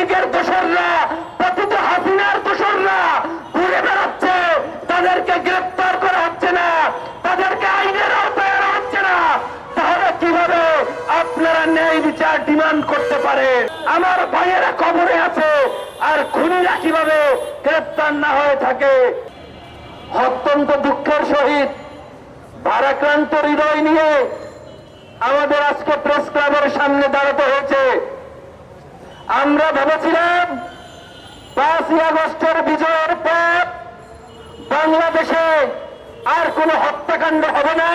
লীগের দোসররা পতিত হাসিনার দোসররা ঘুরে বেড়াচ্ছে। তাদেরকে গ্রেপ্তার করা হচ্ছে না, তাদেরকে আইনের আওতায় হচ্ছে না। তাহলে কীভাবে আপনারা ন্যায় বিচার ডিমান্ড করতে পারেন? আমার ভাইয়েরা কবরে আছে, আর খুনিরা কীভাবে গ্রেপ্তার না হয়ে থাকে? অত্যন্ত দুঃখের সহিত ভারাক্রান্ত হৃদয় নিয়ে আমাদের আজকে প্রেস ক্লাবের সামনে দাঁড়াতে হয়েছে। আমরা ভেবেছিলাম পাঁচই আগস্টের বিজয়ের পর বাংলাদেশে আর কোনো হত্যাকাণ্ড হবে না,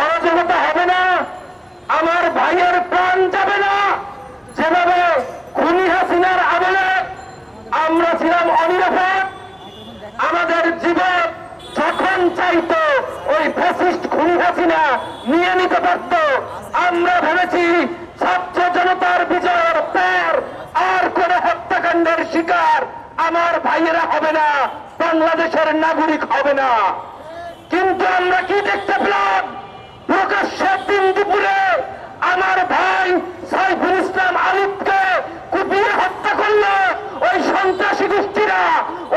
অরাজকতা হবে না, আমার ভাইয়ের প্রাণ যাবে না। যেভাবে খুনি হাসিনার আমলে আমরা ছিলাম অনিরাপদ আমাদের জীবন যখন চাইত ওই ফ্যাসিস্ট খুনি হাসিনা নিয়ে নিতে পারত, আমরা ভেবেছি ছাত্র জনতার বিজয়ের পর। আর কোন হত্যাকাণ্ডের শিকার আমার ভাইয়েরা হবে না, বাংলাদেশের নাগরিক হবে না। কিন্তু আমরা কি দেখতে পেলাম? প্রকাশ্যে দিন দুপুরে আমার ভাই সাইফুল ইসলাম আলিফকে কুপিয়ে হত্যা করল। ওই সন্ত্রাসী গোষ্ঠীরা,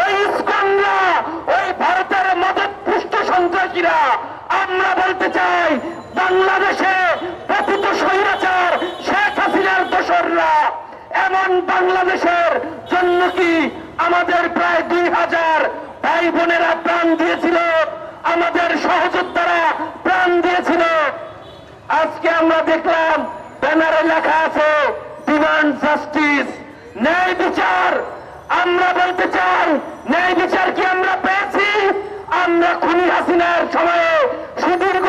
ওই ইস্কনরা ওই ভারতের মদত পুষ্ট সন্ত্রাসীরা। আমরা বলতে চাই, বাংলাদেশে পতিত স্বৈরাচার শেখ হাসিনার দোসররা এমন বাংলাদেশের জন্য কি আমাদের প্রায় দুই হাজার ভাই বোনেরা প্রাণ দিয়েছিল? আমাদের সহযোদ্ধারা প্রাণ দিয়েছিল। আজকে আমরা দেখলাম ব্যানারে লেখা আছে, ডিমান্ড জাস্টিস, ন্যায় বিচার। আমরা বলতে চাই, ন্যায় বিচার কি আমরা পেয়েছি? আমরা খুনি হাসিনার সময়ে সুদীর্ঘ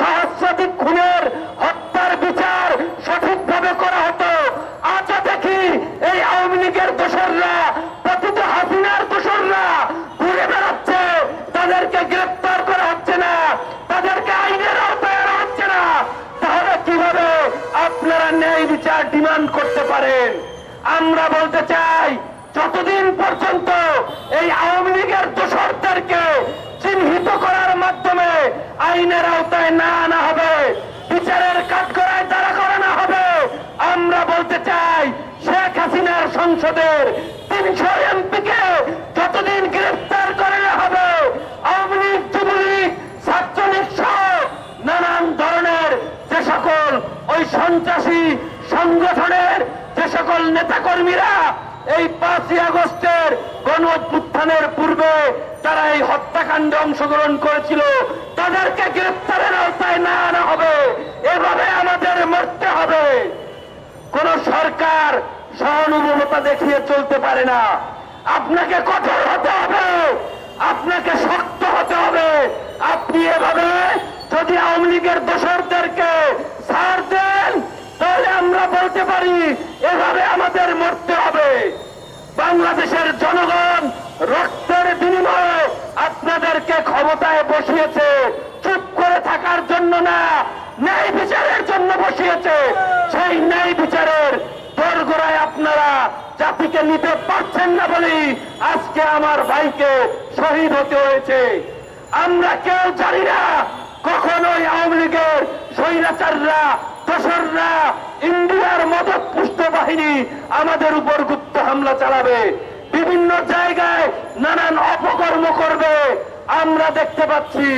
সহস্রাধিক খুনের হত্যার বিচার সঠিকভাবে করা হতো। আজও দেখি এই আওয়ামী লীগের দোসররা, পতিত হাসিনার দোসররা ঘুরে বেড়াচ্ছে। তাদেরকে গ্রেপ্তার করা হচ্ছে না, তাদেরকে আইনের আওতায় আনা হচ্ছে না। তাহলে কীভাবে আপনারা ন্যায় বিচার ডিমান্ড করতে পারেন? আমরা বলতে চাই, যতদিন পর্যন্ত এই আওয়ামী আইনের আওতায় না আনা হবে। বিচারের কাঠগড়ায় দাঁড়া করানো হবে। আমরা বলতে চাই, শেখ হাসিনার সংসদের তিনশো এমপিকে যতদিন গ্রেফতার করে না হবে, আওয়ামী লীগ, যুবলীগ, ছাত্রলীগ সহ নানান ধরনের যে সকল ওই সন্ত্রাসী সংগঠনের যে সকল নেতাকর্মীরা এই পাঁচই আগস্টের গণ পূর্বে তারা এই হত্যাকাণ্ডে অংশগ্রহণ করেছিল, তাদেরকে গ্রেপ্তারের আওতায় না আনা হবে। এভাবে আমাদের মরতে হবে। কোন সরকার সহানুভূমতা দেখিয়ে চলতে পারে না। আপনাকে কঠোর হতে হবে। আপনাকে শক্ত হতে হবে। আপনি এভাবে যদি আওয়ামী লীগের দোসরদেরকে ছাড় দেন, তাহলে আমরা বলতে পারি এভাবে আমাদের মরতে হবে। বাংলাদেশের জনগণ রক্তের বিনিময়ে আপনাদেরকে ক্ষমতায় বসিয়েছে, চুপ করে থাকার জন্য না, ন্যায় বিচারের জন্য বসিয়েছে। সেই ন্যায় বিচারের দোরগোড়ায় আপনারা জাতিকে নিতে পারছেন না বলেই আজকে আমার ভাইকে শহীদ হতে হয়েছে। আমরা কেউ জানি না কখনোই আওয়ামী লীগের স্বৈরাচাররা, দোসররা, ইন্ডিয়ার মদত পুষ্ট বাহিনী আমাদের উপর গুপ্ত হামলা চালাবে। বিভিন্ন জায়গায় নানান অপকর্ম করবে। আমরা দেখতে পাচ্ছি,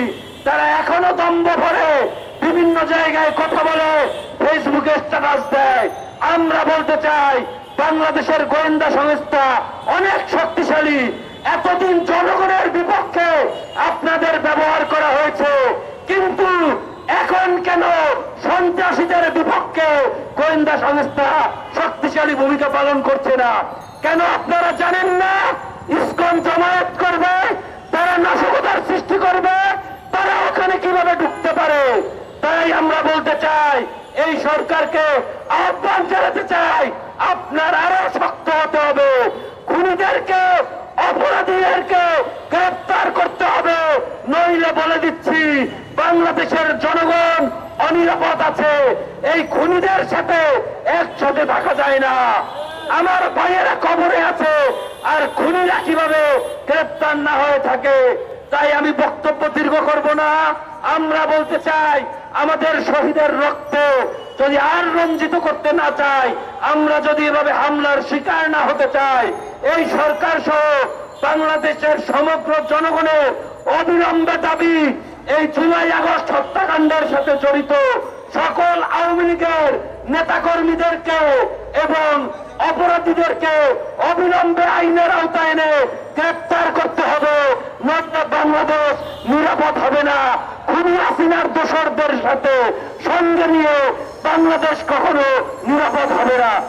তারা এখনও দম্ভ ভরে বিভিন্ন জায়গায় কথা বলে, ফেসবুকে স্ট্যাটাস দেয়। আমরা বলতে চাই, বাংলাদেশের গোয়েন্দা সংস্থা অনেক শক্তিশালী। এতদিন জনগণের বিপক্ষে আপনাদের ব্যবহার করা হয়েছে। কিন্তু এখন কেন সন্ত্রাসীদের বিপক্ষে গোয়েন্দা সংস্থা শক্তিশালী ভূমিকা পালন করছে না? কেন আপনারা জানেন না? ইসকন জমায়েত করবে, তারা নাশকতার সৃষ্টি করবে, তারা ওখানে কীভাবে ঢুকতে পারে? তাই আমরা বলতে চাই, এই সরকারকে আহ্বান জানাতে চাই, আপনার আরও শক্ত হতে হবে। খুনিদেরকে, অপরাধীদেরকে গ্রেপ্তার করতে হবে। নইলে বলে দিচ্ছি, বাংলাদেশের জনগণ অনিরাপদ আছে। এই খুনিদের সাথে একসাথে থাকা যায় না। আমার ভাইয়েরা কবরে আছে, আর খুনিরা কীভাবে গ্রেপ্তার না হয়ে থাকে, তাই আমি বক্তব্য দীর্ঘ করব না। আমরা বলতে চাই, আমাদের শহীদের রক্ত যদি আর রঞ্জিত করতে না চাই, আমরা যদি এভাবে হামলার শিকার না হতে চাই, এই সরকার সহ বাংলাদেশের সমগ্র জনগণের অবিলম্বে দাবি, এই জুলাই আগস্ট হত্যাকাণ্ডের সাথে জড়িত সকল আওয়ামী লীগের নেতাকর্মীদেরকে এবং অপরাধীদেরকে অবিলম্বে আইনের আওতায় এনে গ্রেপ্তার করতে হবে। নয় বাংলাদেশ নিরাপদ হবে না। খুনি হাসিনার দোষরদের সাথে সঙ্গে নিয়ে বাংলাদেশ কখনো নিরাপদ হবে না।